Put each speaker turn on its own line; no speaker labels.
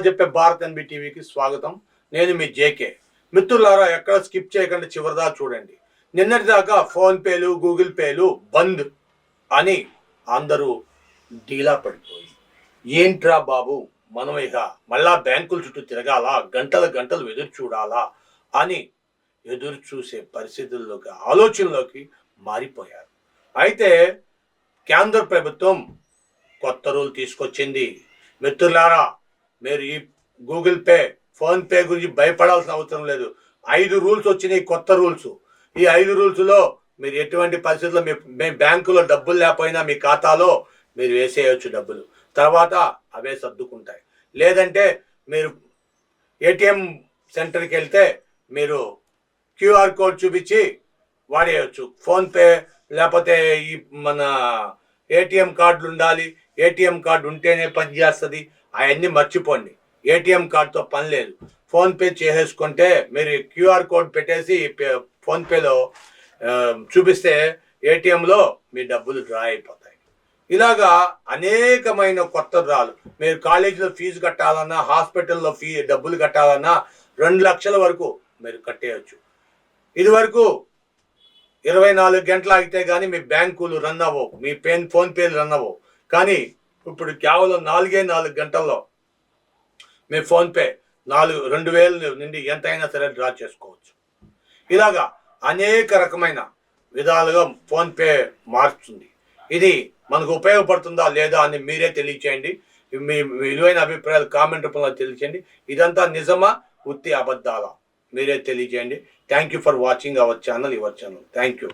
చెప్పే భారత్ ఎన్బి టీవీకి స్వాగతం. నేను మీ జేకే. మిత్రులారా ఎక్కడ స్కిప్ చేయకుండా చివరిదా చూడండి. నిన్నటి దాకా ఫోన్పేలు గూగుల్ పేలు బంద్ అని అందరూ డీలా పడిపోయి. ఏంట్రా బాబు మనం ఇక మళ్ళా బ్యాంకుల చుట్టూ తిరగాలా? గంటల గంటలు ఎదురు చూడాలా? అని ఎదురు చూసే పరిస్థితుల్లోకి ఆలోచనలోకి మారిపోయారు. అయితే కేంద్ర ప్రభుత్వం కొత్త రూల్ తీసుకొచ్చింది. మిత్రులారా మీరు ఈ గూగుల్ పే ఫోన్ పే గురించి భయపడాల్సిన అవసరం లేదు. ఐదు రూల్స్ వచ్చినాయి కొత్త రూల్స్. ఈ ఐదు రూల్స్లో మీరు ఎటువంటి పరిస్థితుల్లో మీ మీ బ్యాంకులో డబ్బులు లేకపోయినా మీ ఖాతాలో మీరు వేసేయచ్చు డబ్బులు. తర్వాత అవే సర్దుకుంటాయి. లేదంటే మీరు ఏటీఎం సెంటర్కి వెళ్తే మీరు క్యూఆర్ కోడ్ చూపించి వాడేయచ్చు. ఫోన్పే లేకపోతే ఈ మన ఏటీఎం కార్డులు ఉండాలి ఏటీఎం కార్డు ఉంటేనే పనిచేస్తుంది అవన్నీ మర్చిపోండి. ఏటీఎం కార్డుతో పని లేదు. ఫోన్పే చేసేసుకుంటే మీరు క్యూఆర్ కోడ్ పెట్టేసి పే- ఫోన్పేలో చూపిస్తే ఏటీఎంలో మీ డబ్బులు డ్రా అయిపోతాయి. ఇలాగా అనేకమైన కొత్త డ్రాలు మీరు కాలేజీలో ఫీజు కట్టాలన్నా హాస్పిటల్లో ఫీ డబ్బులు కట్టాలన్నా రెండు లక్షల వరకు మీరు కట్టేయచ్చు. ఇది వరకు ఇరవై నాలుగు గంటలు ఆగితే కానీ మీ బ్యాంకులు రన్ అవ్వవు. మీ పెన్ ఫోన్పేలు రన్ అవ్వవు. కానీ ఇప్పుడు కేవలం నాలుగే నాలుగు గంటల్లో మీ ఫోన్పే నాలుగు రెండు వేల నుండి ఎంతైనా సరే డ్రా చేసుకోవచ్చు. ఇలాగా అనేక రకమైన విధాలుగా ఫోన్పే మారుతుంది. ఇది మనకు ఉపయోగపడుతుందా లేదా అని మీరే తెలియచేయండి. మీ విలువైన అభిప్రాయాలు కామెంట్ రూపంలో తెలియచేయండి. ఇదంతా నిజమా ఉత్తి అబద్ధాలా? మీరే తెలియజేయండి thank you for watching our channel your channel thank you